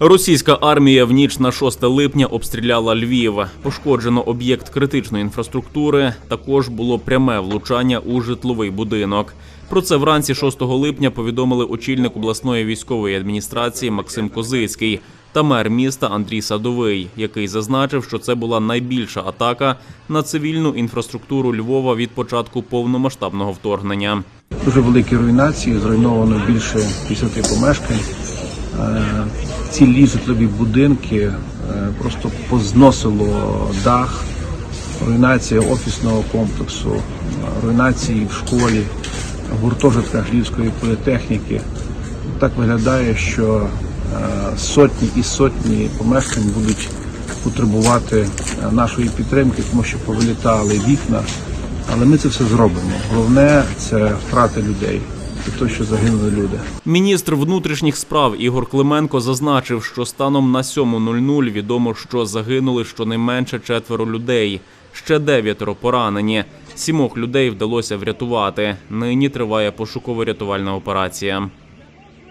Російська армія в ніч на 6 липня обстріляла Львів. Пошкоджено об'єкт критичної інфраструктури. Також було пряме влучання у житловий будинок. Про це вранці 6 липня повідомили очільник обласної військової адміністрації Максим Козицький та мер міста Андрій Садовий, який зазначив, що це була найбільша атака на цивільну інфраструктуру Львова від початку повномасштабного вторгнення. Дуже великі руйнації, зруйновано більше 50 помешкань. Цілі житлові будинки е, просто позносило дах, руйнація офісного комплексу, руйнації в школі, гуртожитках Львівської політехніки. Так виглядає, що е, сотні і сотні помешкань будуть потребувати е, нашої підтримки, тому що повилітали вікна. Але ми це все зробимо. Головне це втрати людей те, що загинули люди. Міністр внутрішніх справ Ігор Клименко зазначив, що станом на 7.00 відомо, що загинули щонайменше четверо людей. Ще дев'ятеро поранені. Сімох людей вдалося врятувати. Нині триває пошуково-рятувальна операція.